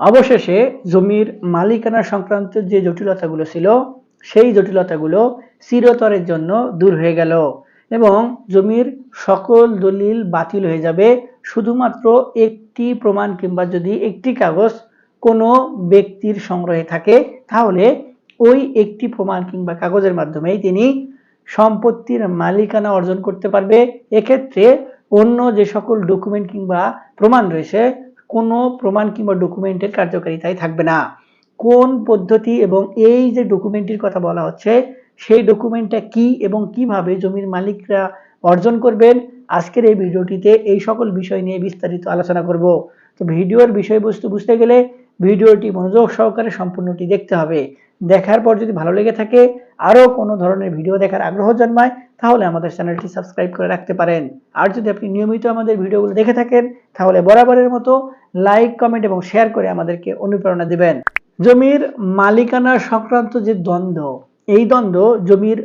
অবশেষে জমির মালিকানা সংক্রান্ত যে জটিলতাগুলো ছিল, সেই জটিলতাগুলো চিরতরের জন্য দূর হয়ে গেল এবং জমির সকল দলিল বাতিল হয়ে যাবে। শুধুমাত্র একটি প্রমাণ কিংবা যদি একটি কাগজ কোনো ব্যক্তির সংগ্রহে থাকে, তাহলে ওই একটি প্রমাণ কিংবা কাগজের মাধ্যমেই তিনি সম্পত্তির মালিকানা অর্জন করতে পারবে। এক্ষেত্রে অন্য যে সকল ডকুমেন্ট কিংবা প্রমাণ রয়েছে কোনো প্রমাণ কিংবা ডকুমেন্টের কার্যকারিতাই থাকবে না। কোন পদ্ধতি এবং এই যে ডকুমেন্টের কথা বলা হচ্ছে, সেই ডকুমেন্টটা কি এবং কীভাবে জমির মালিকরা অর্জন করবেন, আজকের এই ভিডিওটিতে এই সকল বিষয় নিয়ে বিস্তারিত আলোচনা করব। তো ভিডিওর বিষয়বস্তু বুঝতে গেলে ভিডিওটি মনোযোগ সহকারে সম্পূর্ণটি দেখতে হবে। দেখার পর যদি ভালো লেগে থাকে, আরও কোনো ধরনের ভিডিও দেখার আগ্রহ জন্মায়, তাহলে আমাদের চ্যানেলটি সাবস্ক্রাইব করে রাখতে পারেন। আর যদি আপনি নিয়মিত আমাদের ভিডিওগুলো দেখে থাকেন, তাহলে বরাবরের মতো লাইক, কমেন্ট এবং শেয়ার করে আমাদেরকে অনুপ্রেরণা দেবেন। জমির মালিকানা সংক্রান্ত যে দ্বন্দ্ব, এই দ্বন্দ্ব জমির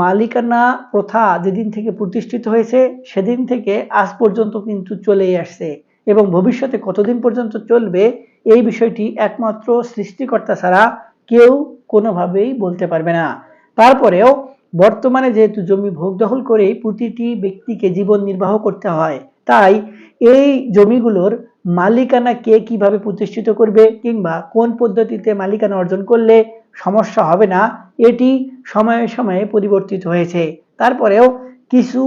মালিকানা প্রথা যেদিন থেকে প্রতিষ্ঠিত হয়েছে, সেদিন থেকে আজ পর্যন্ত কিন্তু চলেই আসছে এবং ভবিষ্যতে কতদিন পর্যন্ত চলবে, এই বিষয়টি একমাত্র সৃষ্টিকর্তা ছাড়া কেউ কোনোভাবেই বলতে পারবে না। তারপরেও বর্তমানে যেহেতু জমি ভোগ দখল করেই প্রতিটি ব্যক্তিকে জীবন নির্বাহ করতে হয়, তাই এই জমিগুলোর মালিকানা কে কীভাবে প্রতিষ্ঠিত করবে কিংবা কোন পদ্ধতিতে মালিকানা অর্জন করলে সমস্যা হবে না, এটি সময়ে সময়ে পরিবর্তিত হয়েছে। তারপরেও কিছু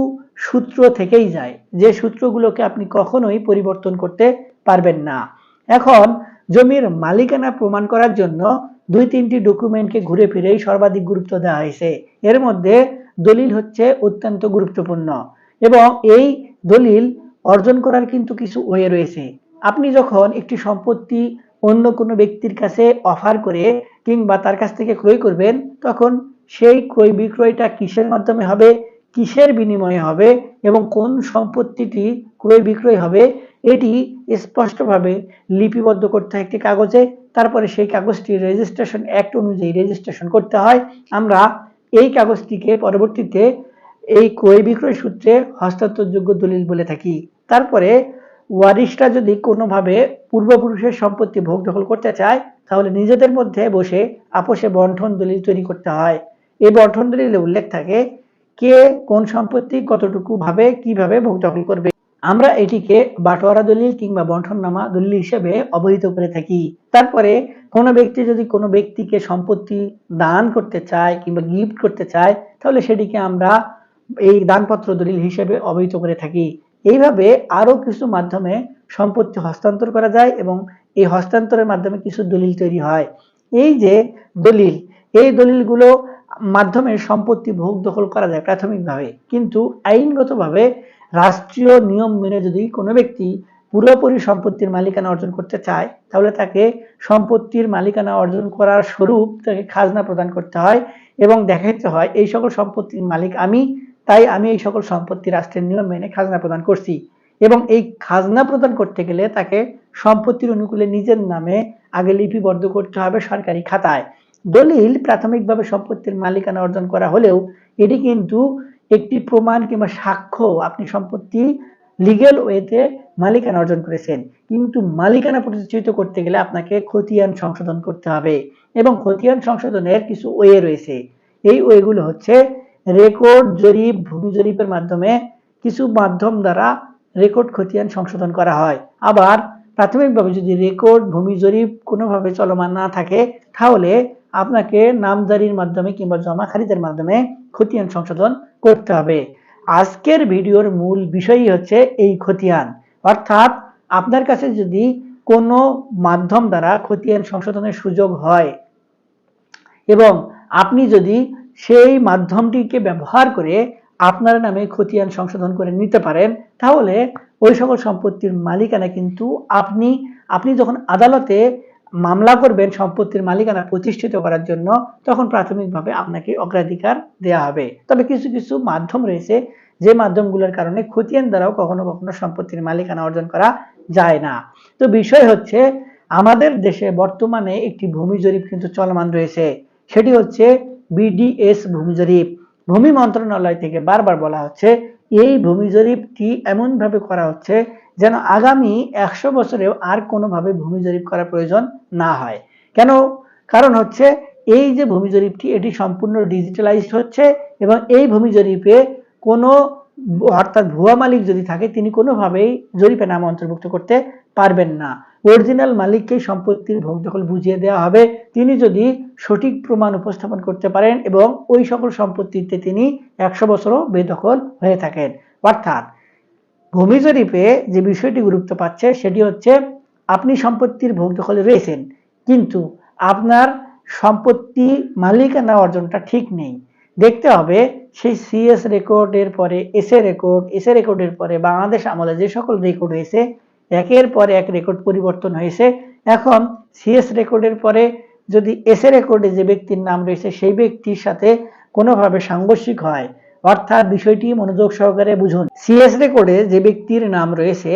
সূত্র থেকেই যায় যে সূত্রগুলোকে আপনি কখনোই পরিবর্তন করতে পারবেন না। এখন জমির মালিকানা প্রমাণ করার জন্য দুই তিনটি ডকুমেন্টকে ঘুরে ফিরেই সর্বাধিক গুরুত্ব দেওয়া হয়েছে। এর মধ্যে দলিল হচ্ছে অত্যন্ত গুরুত্বপূর্ণ এবং এই দলিল অর্জন করার কিন্তু কিছু ওয়ে রয়েছে। আপনি যখন একটি সম্পত্তি অন্য কোনো ব্যক্তির কাছে অফার করে কিংবা তার কাছ থেকে ক্রয় করবেন, তখন সেই ক্রয় বিক্রয়টা কিসের মাধ্যমে হবে, কিসের বিনিময়ে হবে এবং কোন সম্পত্তিটি ক্রয় বিক্রয় হবে, এটি স্পষ্টভাবে লিপিবদ্ধ করতে হয় একটি কাগজে তারপরে সেই কাগজটি রেজিস্ট্রেশন অ্যাক্ট অনুযায়ী রেজিস্ট্রেশন করতে হয়। আমরা এই কাগজটিকে পরবর্তীতে এই ক্রয় বিক্রয় সূত্রে হস্তান্তরযোগ্য দলিল বলে থাকি। তারপরে ওয়ারিশরা যদি কোনোভাবে পূর্বপুরুষের সম্পত্তি ভোগ দখল করতে চায়, তাহলে নিজেদের মধ্যে বসে আপোষে বন্ঠন দলিল তৈরি করতে হয়। এই বন্ঠন দলিলে উল্লেখ থাকে কে কোন সম্পত্তি কতটুকু ভাবে, কীভাবে ভোগ দখল করবে। আমরা এটিকে বাটোয়ারা দলিল কিংবা বন্ঠননামা দলিল হিসেবে অবহিত করে থাকি। তারপরে কোনো ব্যক্তি যদি কোনো ব্যক্তিকে সম্পত্তি দান করতে চায় কিংবা গিফট করতে চায়, তাহলে সেটিকে আমরা এই দানপত্র দলিল হিসেবে অবহিত করে থাকি। এইভাবে আরও কিছু মাধ্যমে সম্পত্তি হস্তান্তর করা যায় এবং এই হস্তান্তরের মাধ্যমে কিছু দলিল তৈরি হয়। এই যে দলিল, এই দলিলগুলো মাধ্যমে সম্পত্তি ভোগ দখল করা যায় প্রাথমিকভাবে। কিন্তু আইনগতভাবে রাষ্ট্রীয় নিয়ম মেনে যদি কোনো ব্যক্তি পুরোপুরি সম্পত্তির মালিকানা অর্জন করতে চায়, তাহলে তাকে সম্পত্তির মালিকানা অর্জন করার স্বরূপ তাকে খাজনা প্রদান করতে হয় এবং দেখাতে হয়, এই সকল সম্পত্তির মালিক আমি, তাই আমি এই সকল সম্পত্তি রাষ্ট্রের নিয়ম মেনে খাজনা প্রদান করছি। এবং এই খাজনা প্রদান করতে গেলে তাকে সম্পত্তির অনুকূলে নিজের নামে আগে লিপিবদ্ধ করতে হবে সরকারি খাতায়। দলিল প্রাথমিকভাবে সম্পত্তির মালিকানা অর্জন করা হলেও এটি কিন্তু একটি প্রমাণ কিংবা সাক্ষ্য আপনি সম্পত্তি লিগেল ওয়েতে মালিকানা অর্জন করেছেন। কিন্তু মালিকানা প্রতিষ্ঠিত করতে গেলে আপনাকে খতিয়ান সংশোধন করতে হবে এবং খতিয়ান সংশোধনের কিছু ওয়ে রয়েছে। এই ওয়েগুলো হচ্ছে রেকর্ড জরিপ, ভূমি জরিপের মাধ্যমে কিছু মাধ্যম দ্বারা রেকর্ড খতিয়ান সংশোধন করা হয়। আবার প্রাথমিকভাবে যদি রেকর্ড ভূমি জরিপ কোনোভাবে চলমান না থাকে, তাহলে আপনাকে নামজারির মাধ্যমে কিংবা জমা খারিদের মাধ্যমে খতিয়ান সংশোধন করতে হবে। আজকের ভিডিওর মূল বিষয়ই হচ্ছে এই খতিয়ান। অর্থাৎ আপনার কাছে যদি কোনো মাধ্যম দ্বারা খতিয়ান সংশোধনের সুযোগ হয় এবং আপনি যদি সেই মাধ্যমটিকে ব্যবহার করে আপনার নামে খতিয়ান সংশোধন করে নিতে পারেন, তাহলে ওই সকল সম্পত্তির মালিকানা কিন্তু আপনি আপনি যখন আদালতে মামলা করবেন সম্পত্তির মালিকানা প্রতিষ্ঠিত করার জন্য, তখন প্রাথমিকভাবে আপনাকে অগ্রাধিকার দেওয়া হবে। তবে কিছু কিছু মাধ্যম রয়েছে, যে মাধ্যমগুলোর কারণে খতিয়ান দ্বারাও কখনো কখনো সম্পত্তির মালিকানা অর্জন করা যায় না। তো বিষয় হচ্ছে, আমাদের দেশে বর্তমানে একটি ভূমি জরিপ কিন্তু চলমান রয়েছে। সেটি হচ্ছে বিডিএস ভূমি জরিপ। ভূমি মন্ত্রণালয় থেকে বারবার বলা হচ্ছে, এই ভূমি জরিপটি এমনভাবে করা হচ্ছে যেন আগামী একশো বছরেও আর কোনোভাবে ভূমি জরিপ করার প্রয়োজন না হয়। কেন? কারণ হচ্ছে এই যে ভূমি জরিপটি, এটি সম্পূর্ণ ডিজিটালাইজড হচ্ছে এবং এই ভূমি জরিপে কোনো অর্থাৎ ভুয়া মালিক যদি থাকে, তিনি কোনোভাবেই জরিপে নাম অন্তর্ভুক্ত করতে পারবেন না। অরিজিনাল মালিককেই সম্পত্তির ভোগ দখল বুঝিয়ে দেওয়া হবে, তিনি যদি সঠিক প্রমাণ উপস্থাপন করতে পারেন এবং ওই সকল সম্পত্তিতে তিনি একশো বছরও বেদখল হয়ে থাকেন। অর্থাৎ ভূমি জরিপে যে বিষয়টি গুরুত্ব পাচ্ছে সেটি হচ্ছে আপনি সম্পত্তির ভোগ দখলে রয়েছেন, কিন্তু আপনার সম্পত্তি মালিকানা অর্জনটা ঠিক নেই। দেখতে হবে সেই সিএস রেকর্ডের পরে এসএ রেকর্ড এসএ রেকর্ডের পরে বাংলাদেশ আমলে যে সকল রেকর্ড হয়েছে, একের পর এক রেকর্ড পরিবর্তন হয়েছে। এখন সিএস রেকর্ডের পরে যদি এসএ রেকর্ডে যে ব্যক্তির নাম রয়েছে, সেই ব্যক্তির সাথে কোনোভাবে সাংঘর্ষিক হয় অর্থাৎ বিষয়টি মনোযোগ সহকারে বুঝুন। সিএস রেকর্ডে যে ব্যক্তির নাম রয়েছে,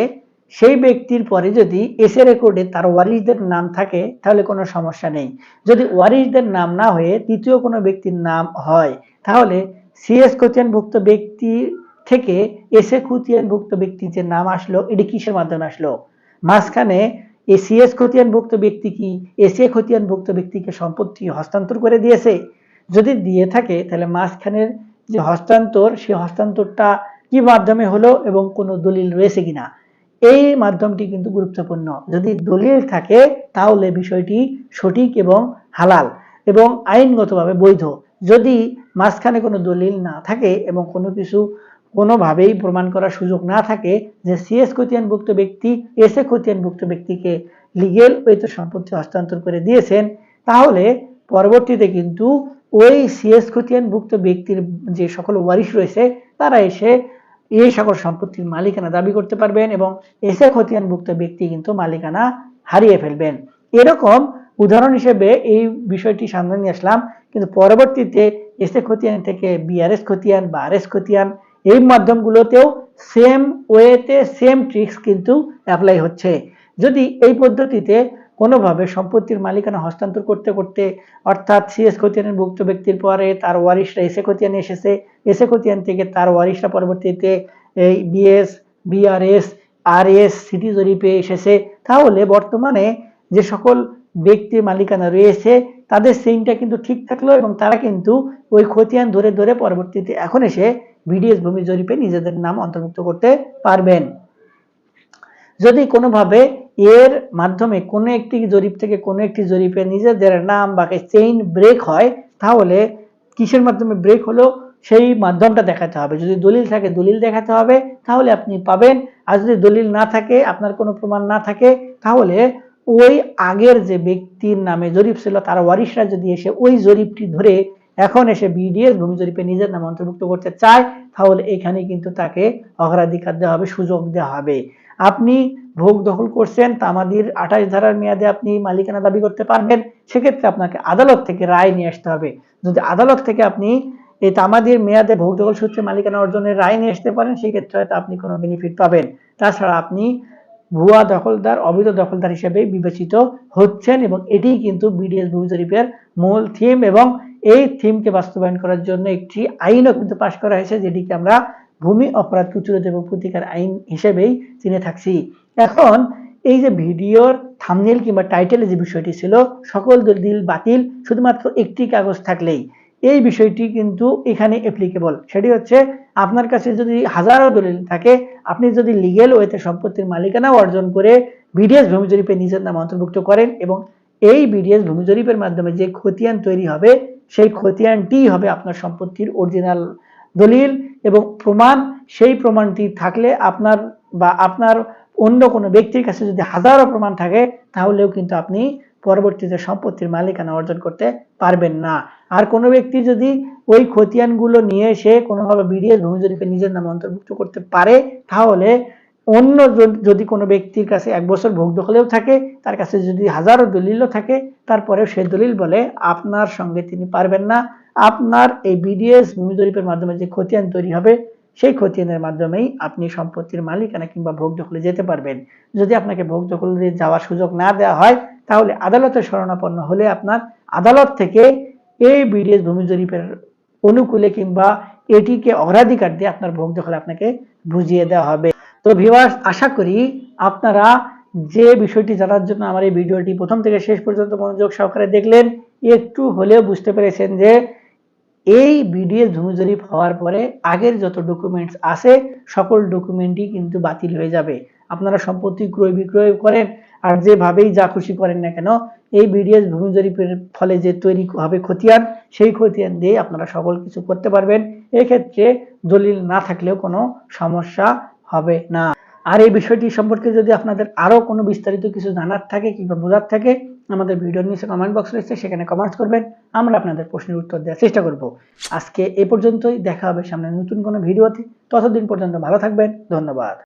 সেই ব্যক্তির পরে যদি এসএ রেকর্ডে তার ওয়ারিশদের নাম থাকে, তাহলে কোনো সমস্যা নেই। যদি ওয়ারিশদের নাম না হয়ে তৃতীয় কোনো ব্যক্তির নাম হয়, তাহলে সিএস খতিয়ানভুক্ত ব্যক্তি থেকে এসএ খতিয়ানভুক্ত ব্যক্তি যে নাম আসলো, এটি কিসের মাধ্যমে আসলো? মাঝখানে এই সিএস খতিয়ানভুক্ত ব্যক্তি কি? এসএ খতিয়ানভুক্ত ব্যক্তিকে সম্পত্তি হস্তান্তর করে দিয়েছে? যদি দিয়ে থাকে, তাহলে মাঝখানের যে হস্তান্তর, সেই হস্তান্তরটা কি মাধ্যমে হলো এবং কোনো দলিল রয়েছে কিনা? এই মাধ্যমটি কিন্তু গুরুত্বপূর্ণ। যদি দলিল থাকে, তাহলে বিষয়টি সঠিক এবং হালাল এবং আইনগতভাবে বৈধ। যদি মাঝখানে কোনো দলিল না থাকে এবং কোনো কিছু কোনোভাবেই প্রমাণ করার সুযোগ না থাকে যে সিএস খতিয়ানভুক্ত ব্যক্তি, এস এ খতিয়ানভুক্ত ব্যক্তিকে লিগেল ওয়েতে সম্পত্তি হস্তান্তর করে দিয়েছেন, তাহলে পরবর্তীতে কিন্তু ওই সিএস খতিয়ানভুক্ত ব্যক্তির যে সকল ওয়ারিশ রয়েছে, তারা এসে এই সকল সম্পত্তির মালিকানা দাবি করতে পারবেন এবং এসে খতিয়ানভুক্ত ব্যক্তি কিন্তু মালিকানা হারিয়ে ফেলবেন। এরকম উদাহরণ হিসেবে এই বিষয়টি সামনে নিয়ে আসলাম, কিন্তু পরবর্তীতে এসে খতিয়ান থেকে বিআরএস খতিয়ান বা আরএস খতিয়ান এই মাধ্যমগুলোতেও সেম ওয়েতে সেম ট্রিক্স কিন্তু অ্যাপ্লাই হচ্ছে। যদি এই পদ্ধতিতে কোনোভাবে সম্পত্তির মালিকানা হস্তান্তর করতে করতে, অর্থাৎ সিএস খতিয়ানের ভুক্ত ব্যক্তির পরে তার ওয়ারিশরা এসে খতিয়ানে এসেছে। এসে খতিয়ান থেকে তার ওয়ারিশরা পরবর্তীতে এই BS BRS R S city জরিপে এসেছে। তাহলে বর্তমানে যে সকল ব্যক্তির মালিকানা রয়েছে, তাদের সেইনটা কিন্তু ঠিক থাকল এবং তারা কিন্তু ওই খতিয়ান ধরে ধরে পরবর্তীতে এখন এসে বিডিএস ভূমি জরিপে নিজেদের নাম অন্তর্ভুক্ত করতে পারবেন। যদি কোনোভাবে এর মাধ্যমে কোনো একটি জরিপ থেকে কোনো একটি জরিপে নিজেদের নাম বা চেইন ব্রেক হয়, তাহলে কিসের মাধ্যমে ব্রেক হলো? সেই মাধ্যমটা দেখাতে হবে। যদি দলিল থাকে, দলিল দেখাতে হবে, তাহলে আপনি পাবেন। আর যদি দলিল না থাকে, আপনার কোনো প্রমাণ না থাকে, তাহলে ওই আগের যে ব্যক্তির নামে জরিপ ছিল, তার ওয়ারিশরা যদি এসে ওই জরিপটি ধরে এখন এসে বিডিএস ভূমি জরিপে নিজের নাম অন্তর্ভুক্ত করতে চায়, তাহলে এখানে কিন্তু তাকে অগ্রাধিকার দেওয়া হবে, সুযোগ দেওয়া হবে। আপনি ভোগ দখল করছেন, তামাদির আঠাশ ধারার মেয়াদে আপনি মালিকানা দাবি করতে পারবেন, সেক্ষেত্রে আপনাকে আদালত থেকে রায় নিয়ে আসতে হবে। যদি আদালত থেকে আপনি এই তামাদির মেয়াদে ভোগ দখল সূত্রে মালিকানা অর্জনের রায় নিয়ে আসতে পারেন, সেক্ষেত্রে হয়তো আপনি কোনো বেনিফিট পাবেন। তাছাড়া আপনি ভুয়া দখলদার, অবৈধ দখলদার হিসেবে বিবেচিত হচ্ছেন এবং এটি কিন্তু বিডিএস ভূমি জরিপের মূল থিম এবং এই থিমকে বাস্তবায়ন করার জন্য একটি আইনও কিন্তু পাশ করা হয়েছে, যেটিকে আমরা ভূমি অপরাধ প্রতিরোধ এবং প্রতিকার আইন হিসেবেই চিনে থাকছি। এখন এই যে ভিডিওর থামনেল কিংবা টাইটেলে যে বিষয়টি ছিল, সকল দলিল বাতিল, শুধুমাত্র একটি কাগজ থাকলেই। এই বিষয়টি কিন্তু এখানে অ্যাপ্লিকেবল সেটি হচ্ছে, আপনার কাছে যদি হাজারো দলিল থাকে, আপনি যদি লিগেল ওয়েতে সম্পত্তির মালিকানা অর্জন করে বিডিএস ভূমি জরিপে নিজের নাম অন্তর্ভুক্ত করেন এবং এই বিডিএস ভূমি জরিপের মাধ্যমে যে খতিয়ান তৈরি হবে, সেই খতিয়ানটি হবে আপনার সম্পত্তির অরিজিনাল দলিল এবং প্রমাণ। সেই প্রমাণটি থাকলে আপনার বা আপনার অন্য কোনো ব্যক্তির কাছে যদি হাজারো প্রমাণ থাকে, তাহলেও কিন্তু আপনি পরবর্তীতে সম্পত্তির মালিকানা অর্জন করতে পারবেন না। আর কোনো ব্যক্তি যদি ওই খতিয়ানগুলো নিয়ে এসে কোনোভাবে বিডিএস ভূমি জরিপে নিজের নাম অন্তর্ভুক্ত করতে পারে, তাহলে অন্য যদি কোনো ব্যক্তির কাছে এক বছর ভোগ দখলেও থাকে, তার কাছে যদি হাজারো দলিলও থাকে, তারপরেও সে দলিল বলে আপনার সঙ্গে তিনি পারবেন না। আপনার এই বিডিএস ভূমি জরিপের মাধ্যমে যে খতিয়ান তৈরি হবে সেই খতিয়ানের মাধ্যমেই আপনি সম্পত্তির মালিকানা কিংবা ভোগ দখলে যেতে পারবেন। যদি আপনাকে ভোগ দখলে যাওয়ার সুযোগ না দেওয়া হয়, তাহলে আদালতের শরণাপন্ন হলে আপনার আদালত থেকে এই বিডিএস ভূমি জরিপের অনুকূলে কিংবা এটিকে অগ্রাধিকার দিয়ে আপনার ভোগ দখলে আপনাকে বুঝিয়ে দেওয়া হবে। তো ভিউয়ার্স আশা করি আপনারা যে বিষয়টি জানার জন্য আমার এই ভিডিওটি প্রথম থেকে শেষ পর্যন্ত মনোযোগ সহকারে দেখলেন, একটু হলেও বুঝতে পেরেছেন যে এই বিডিএ জমিজরিপ হওয়ার পরে আগের যত ডকুমেন্টস আছে, সকল ডকুমেন্টই কিন্তু বাতিল হয়ে যাবে। আপনারা সম্পত্তি ক্রয় বিক্রয় করেন আর যেভাবেই যা খুশি করেন না কেন, এই বিডিএস ভূমি জরিপের ফলে যে তৈরি হবে খতিয়ান, সেই খতিয়ান দিয়ে আপনারা সকল কিছু করতে পারবেন। এক্ষেত্রে দলিল না থাকলেও কোনো সমস্যা হবে না। আর এই বিষয়টি সম্পর্কে যদি আপনাদের আরও কোনো বিস্তারিত কিছু জানার থাকে কিংবা বোঝার থাকে আমাদের ভিডিওর নিচে কমেন্ট বক্স রয়েছে, সেখানে কমেন্টস করবেন। আমরা আপনাদের প্রশ্নের উত্তর দেওয়ার চেষ্টা করব। আজকে এ পর্যন্তই, দেখা হবে সামনে নতুন কোনো ভিডিওতে। ততদিন পর্যন্ত ভালো থাকবেন, ধন্যবাদ।